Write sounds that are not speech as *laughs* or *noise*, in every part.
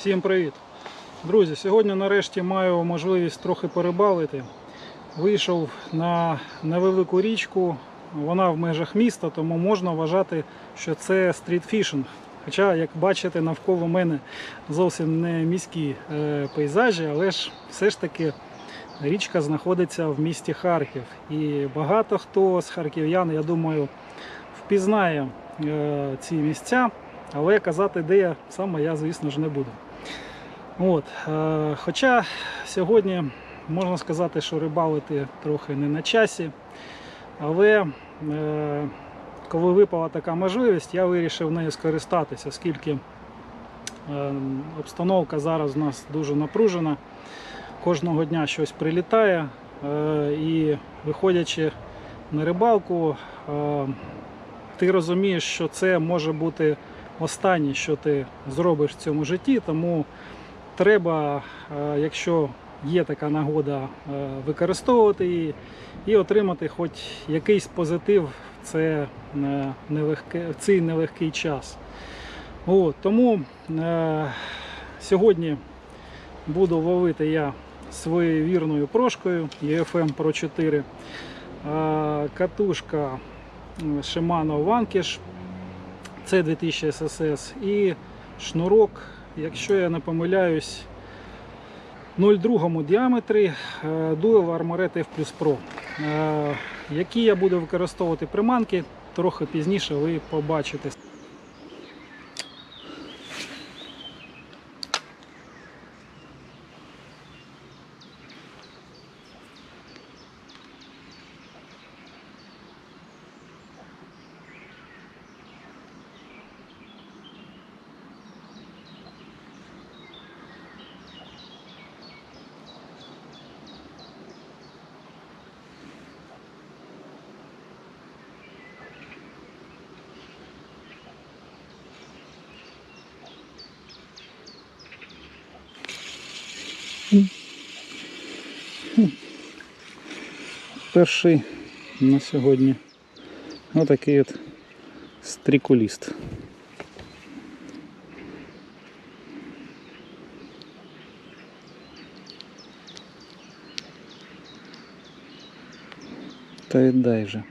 Всім привіт! Друзі, сьогодні нарешті маю можливість трохи перебалити. Вийшов на невелику річку, вона в межах міста, тому можна вважати, що це стрітфішинг. Хоча, як бачите, навколо мене зовсім не міські е, пейзажі, але ж все ж таки річка знаходиться в місті Харків. І багато хто з харків'ян, я думаю, впізнає е, ці місця, але казати, де я саме я, звісно ж, не буду. От, е, хоча сьогодні можна сказати, що рибалити трохи не на часі, але е, коли випала така можливість, я вирішив нею скористатися, оскільки е, обстановка зараз у нас дуже напружена. Кожного дня щось прилітає, е, і виходячи на рибалку, е, ти розумієш, що це може бути останнє, що ти зробиш в цьому житті, тому треба, е, якщо є така нагода, е, використовувати її і отримати хоч якийсь позитив в, це, е, нелегке, в цей нелегкий час. От, тому е, сьогодні буду ловити я своєю вірною прошкою EFM Pro 4. Е, катушка Shimano Vanquish це 2000 SSS і шнурок, якщо я не помиляюсь, 0,2 діаметрі Dual Armored F Pro. Е, Які я буду використовувати приманки, трохи пізніше ви побачите. Перший на сьогодні отакий от стрікуліст. Та й дай же.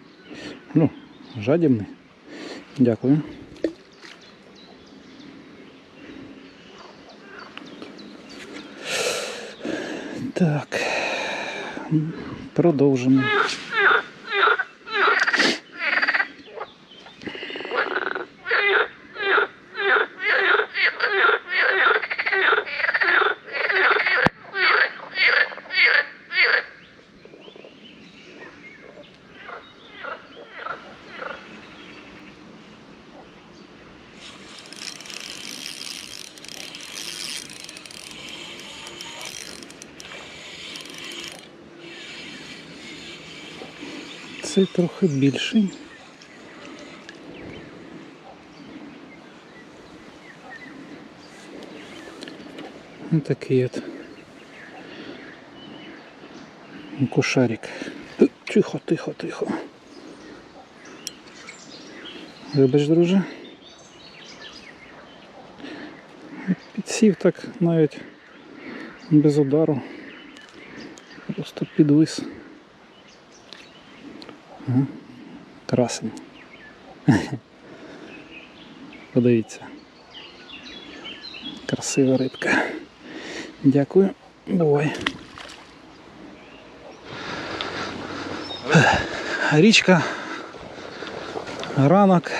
Ну, жадібний. Дякую. Так. Продовжимо. Цей трохи більший. Ось такий от кушарик. Тихо, тихо, тихо. Вибач, друже. Підсів так навіть без удару. Просто підвис. Красень. Подивіться. Красива рибка. Дякую. Бувай. Річка. Ранок.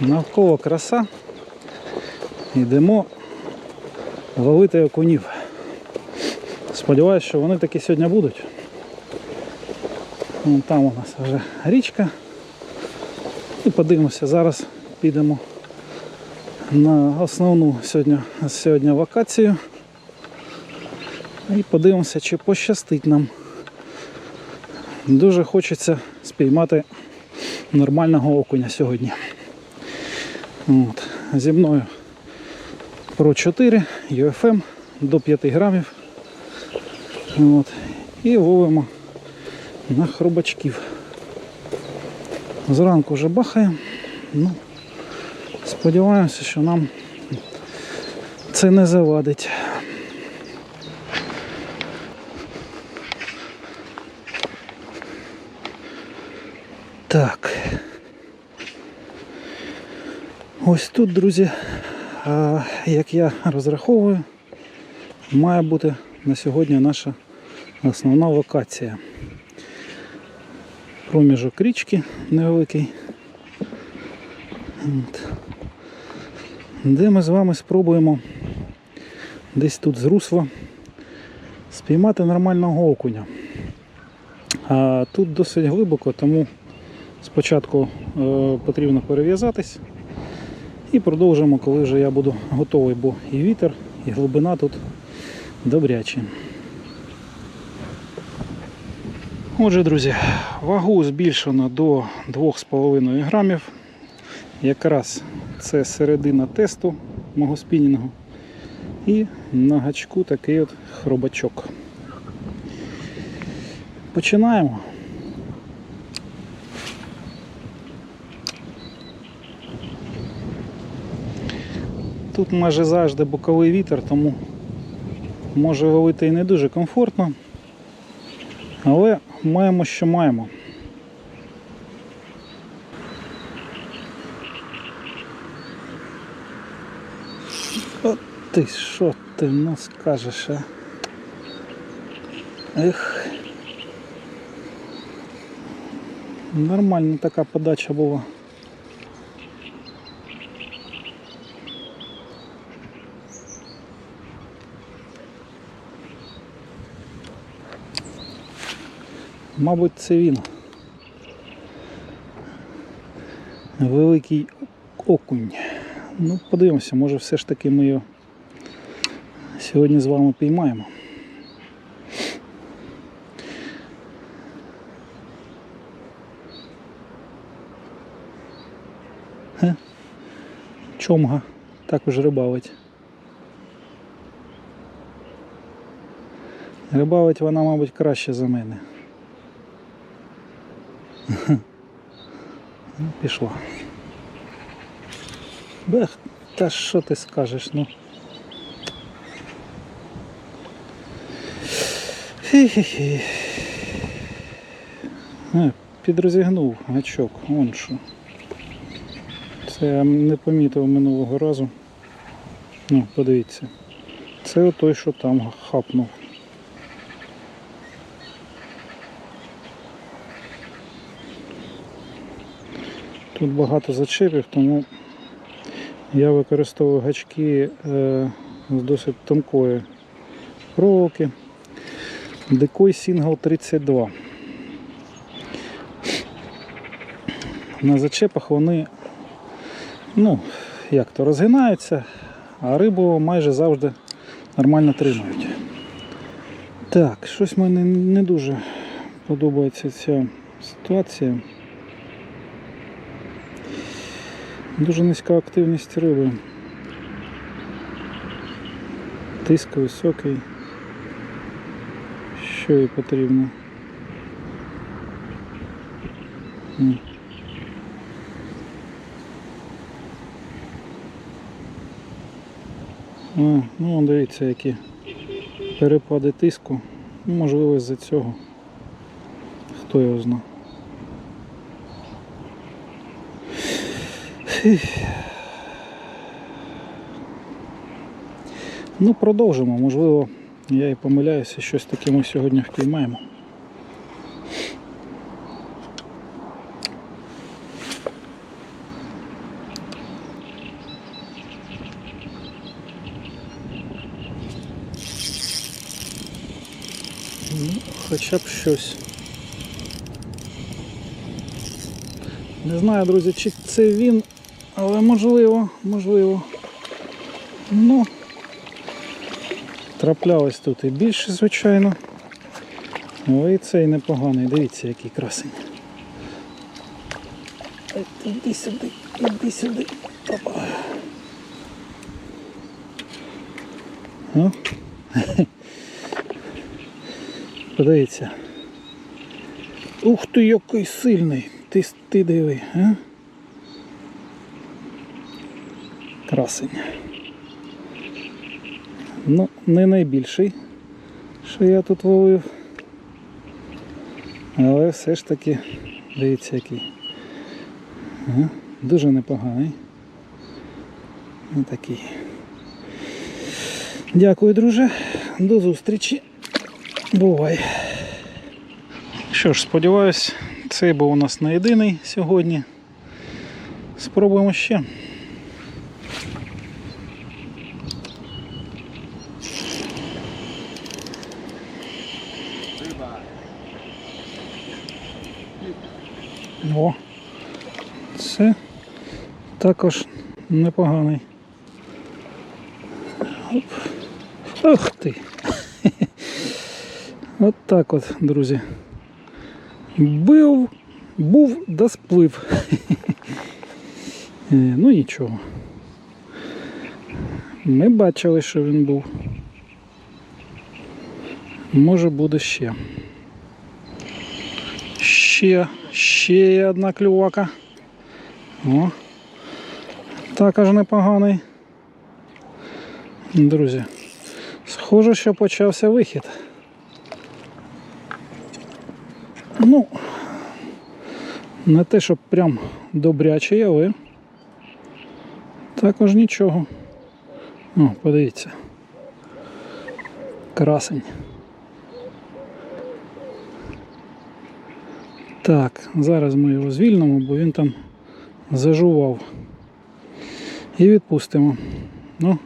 Навколо краса. Йдемо ловити окунів. Сподіваюсь, що вони таки сьогодні будуть. Вон там у нас вже річка. І подивимося, зараз підемо на основну сьогодні, сьогодні локацію. І подивимося, чи пощастить нам. Дуже хочеться спіймати нормального окуня сьогодні. От. Зі мною Pro 4 UFM до 5 грамів. От. І ловимо на хробачків. Зранку вже бахає. Ну, сподіваємося, що нам це не завадить. Так. Ось тут, друзі, як я розраховую, має бути на сьогодні наша основна локація. Проміжок річки невеликий. От. Де ми з вами спробуємо десь тут з русла спіймати нормального окуня. А тут досить глибоко, тому спочатку е, потрібно перев'язатись і продовжимо, коли вже я буду готовий, бо і вітер, і глибина тут добрячі. Отже, друзі, вагу збільшено до 2,5 грамів. Якраз це середина тесту мого спінінгу. І на гачку такий от хробачок. Починаємо. Тут майже завжди боковий вітер, тому може ловити і не дуже комфортно. Але маємо, що маємо. От ти що ти ну скажеш, а? Ех. Нормальна така подача була. Мабуть, це він. Великий окунь. Ну, подивимося, може все ж таки ми його сьогодні з вами піймаємо. Ге? Чомга також рибалить. Рибалить вона, мабуть, краще за мене. Ну, Пішла. Бех, та що ти скажеш, ну. Хі-хі-хі. Е, Підрозігнув гачок, вон що. Це я не помітив минулого разу. Ну, подивіться. Це той, що там хапнув. Тут багато зачепів, тому я використовую гачки е, з досить тонкої проволоки. Декой Single 32. На зачепах вони, ну, як то розгинаються, а рибу майже завжди нормально тримають. Так, щось мені не дуже подобається ця ситуація. Дуже низька активність риби. Тиск високий. Що їй потрібно? А, ну дивіться, які перепади тиску. Ну, Можливо, з-за цього. Хто його знає. Ну, продовжимо. Можливо, я і помиляюся, щось таке ми сьогодні впіймаємо. Ну, хоча б щось. Не знаю, друзі, чи це він, але можливо, можливо. Ну, траплялось тут і більше, звичайно. Але і цей непоганий. Дивіться, який красень. Іди сюди, іди сюди. Опа. Ну. *laughs* Подивіться. Ух ти, який сильний. Ти, ти диви, а? Красень. Ну, не найбільший, що я тут ловив. Але все ж таки, дивіться який. Ага, дуже непоганий. Ось такий. Дякую, друже. До зустрічі. Бувай. Що ж, сподіваюсь, цей був у нас не єдиний сьогодні. Спробуємо ще. О, це також непоганий. Оп. Ох ти. *laughs* От так от, друзі. Був, був да сплив. *laughs* Е, Ну нічого. Ми бачили, що він був. Може буде ще. Ще, ще одна клювака. О, також непоганий. Друзі, схоже, що почався вихід. Ну, не те, щоб прям добрячий, але також нічого. О, подивіться. Красень. Так, зараз ми його звільнимо, бо він там зажував. І відпустимо. Ну,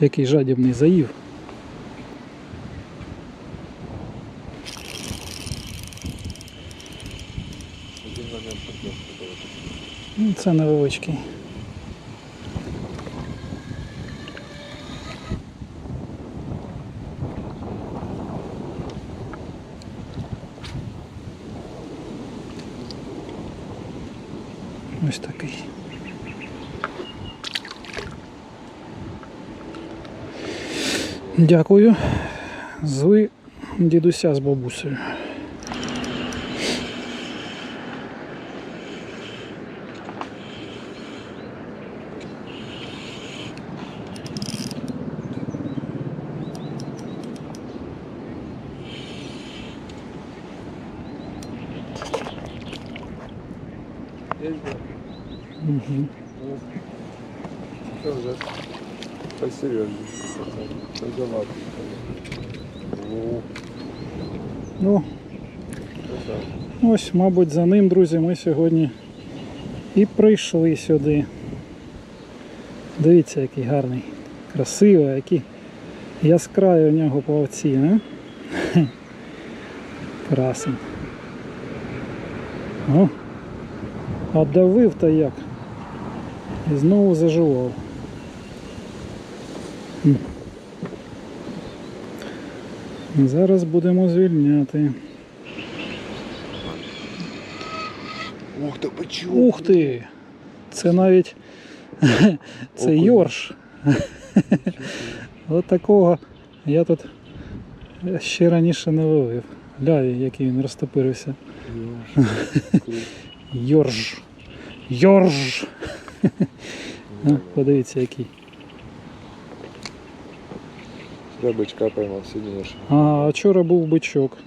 який жадібний заїв. Це невеличкий. Ось такий. Дякую. Зви дідуся з бабусею. Есть, да? Угу. Ну, что же? Посерьезнее. пацан. Позаматывай. Ну, Ну. Ось, мабуть, за ним, друзі, ми сьогодні і прийшли сюди. Дивіться, який гарний, красивий, які яскраві у нього плавці, не? Красень. О, а давив то як. І знову зажував. Зараз будемо звільняти. Ух ты, почему? Ух ти! Це навіть *laughs* це йорш. От такого я тут ще раніше не ловив. Глянь, який він розтопирився. *laughs* Йорж. Йорж. Подивіться який. Я бычка поймал сильнейший. А вчора був бичок.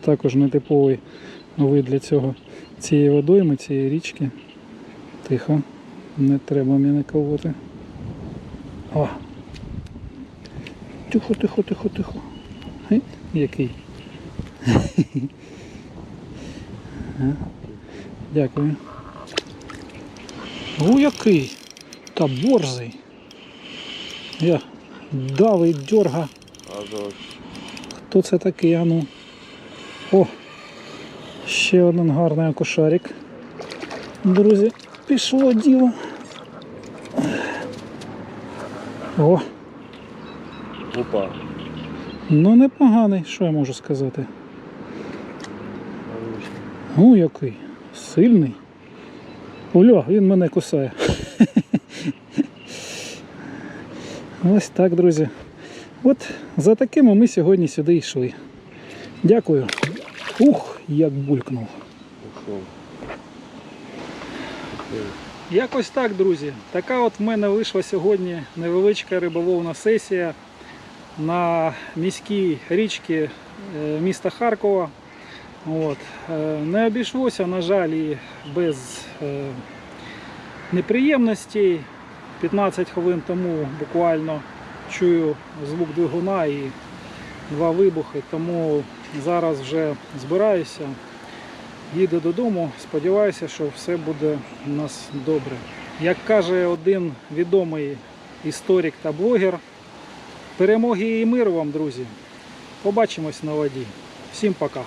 Також нетиповий вид для цього цієї водойми, цієї річки. Тихо, не треба мене колоти. О! Тихо, тихо, тихо, тихо. Гей, Який? Дякую. У який? Та борзий. Я давий дьорга. А за Хто це такий? А ну. О! Ще один гарний окушарик. Друзі, пішло діло. О, Опа. ну непоганий, що я можу сказати. Ну, який сильний. Оля, він мене кусає. *laughs* Ось так, друзі. От за такими ми сьогодні сюди йшли. Дякую. Ух, як булькнув. Якось так, друзі. Така от в мене вийшла сьогодні невеличка риболовна сесія на міській річці е, міста Харкова. От. Е, Не обійшлося, на жаль, без е, неприємностей. 15 хвилин тому буквально чую звук двигуна і два вибухи, тому зараз вже збираюся, їду додому. Сподіваюся, що все буде у нас добре. Як каже один відомий історик та блогер, перемоги і миру вам, друзі. Побачимось на воді. Всім пока.